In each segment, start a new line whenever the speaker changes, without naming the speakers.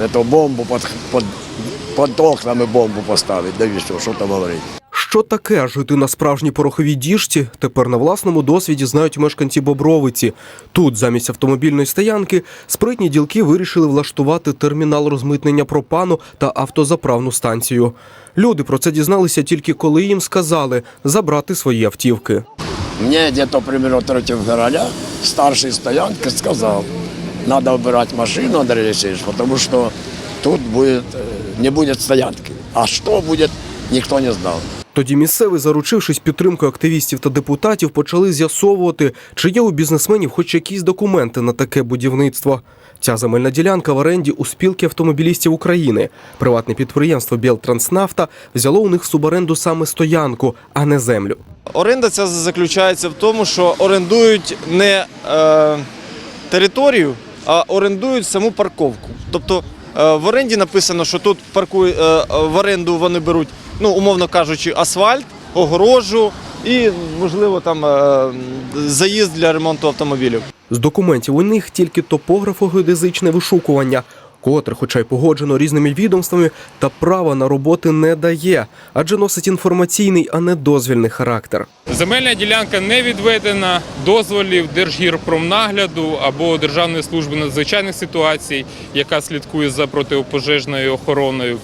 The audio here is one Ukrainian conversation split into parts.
Эту бомбу под, под, под окнами бомбу поставить, да і що, там говорить.
Що таке жити на справжній пороховій діжці, тепер на власному досвіді знають мешканці Бобровиці. Тут, замість автомобільної стоянки, спритні ділки вирішили влаштувати термінал розмитнення пропану та автозаправну станцію. Люди про це дізналися тільки коли їм сказали забрати свої автівки.
Мне где-то примерно 3 февраля старший стоянки сказал, надо убирать машину, Андрей Алексеевич, потому что тут будет, э, не будет стоянки. А что будет, никто не знал.
Тоді місцеві, заручившись підтримкою активістів та депутатів, почали з'ясовувати, чи є у бізнесменів хоч якісь документи на таке будівництво. Ця земельна ділянка в оренді у спілки автомобілістів України. Приватне підприємство «Білтранснафта» взяло у них в суборенду саме стоянку, а не землю.
Оренда ця заключається в тому, що орендують не е, територію, а орендують саму парковку. Тобто е, в оренді написано, що тут паркує, е, в оренду вони беруть, ну, умовно кажучи, асфальт, огорожу і, можливо, там е, заїзд для ремонту автомобілів.
З документів у них тільки топографо-геодезичне вишукування, котре, хоча й погоджено різними відомствами, та права на роботи не дає, адже носить інформаційний, а не дозвільний характер.
Земельна ділянка не відведена дозволів Держгірпромнагляду або Державної служби надзвичайних ситуацій, яка слідкує за протипожежною охороною.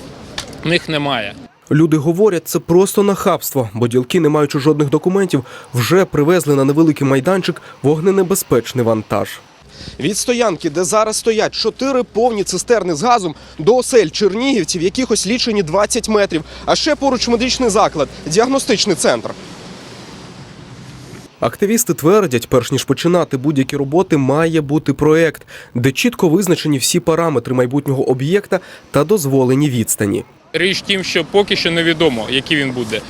В них немає.
Люди говорять, це просто нахабство, бо ділки, не маючи жодних документів, вже привезли на невеликий майданчик вогненебезпечний вантаж. Від стоянки, де зараз стоять чотири повні цистерни з газом, до осель чернігівців, якихось лічені 20 метрів, а ще поруч медичний заклад, діагностичний центр. Активісти твердять, перш ніж починати будь-які роботи, має бути проект, де чітко визначені всі параметри майбутнього об'єкта та дозволені відстані.
Річ тім, що поки що невідомо, який він буде,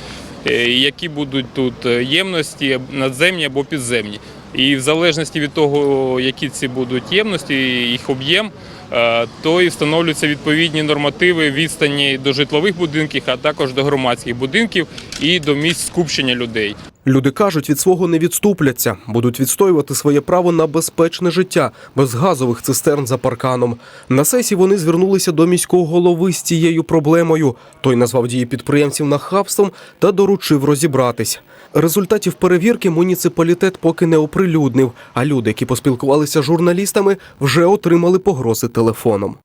які будуть тут е, ємності надземні або підземні. І в залежності від того, які ці будуть ємності, їх об'єм, е, то і встановлюються відповідні нормативи відстані до житлових будинків, а також до громадських будинків і до місць скупчення людей.
Люди кажуть, від свого не відступляться, будуть відстоювати своє право на безпечне життя без газових цистерн за парканом. На сесії вони звернулися до міського голови з цією проблемою. Той назвав дії підприємців нахабством та доручив розібратись. Результатів перевірки муніципалітет поки не оприлюднив. А люди, які поспілкувалися з журналістами, вже отримали погрози телефоном.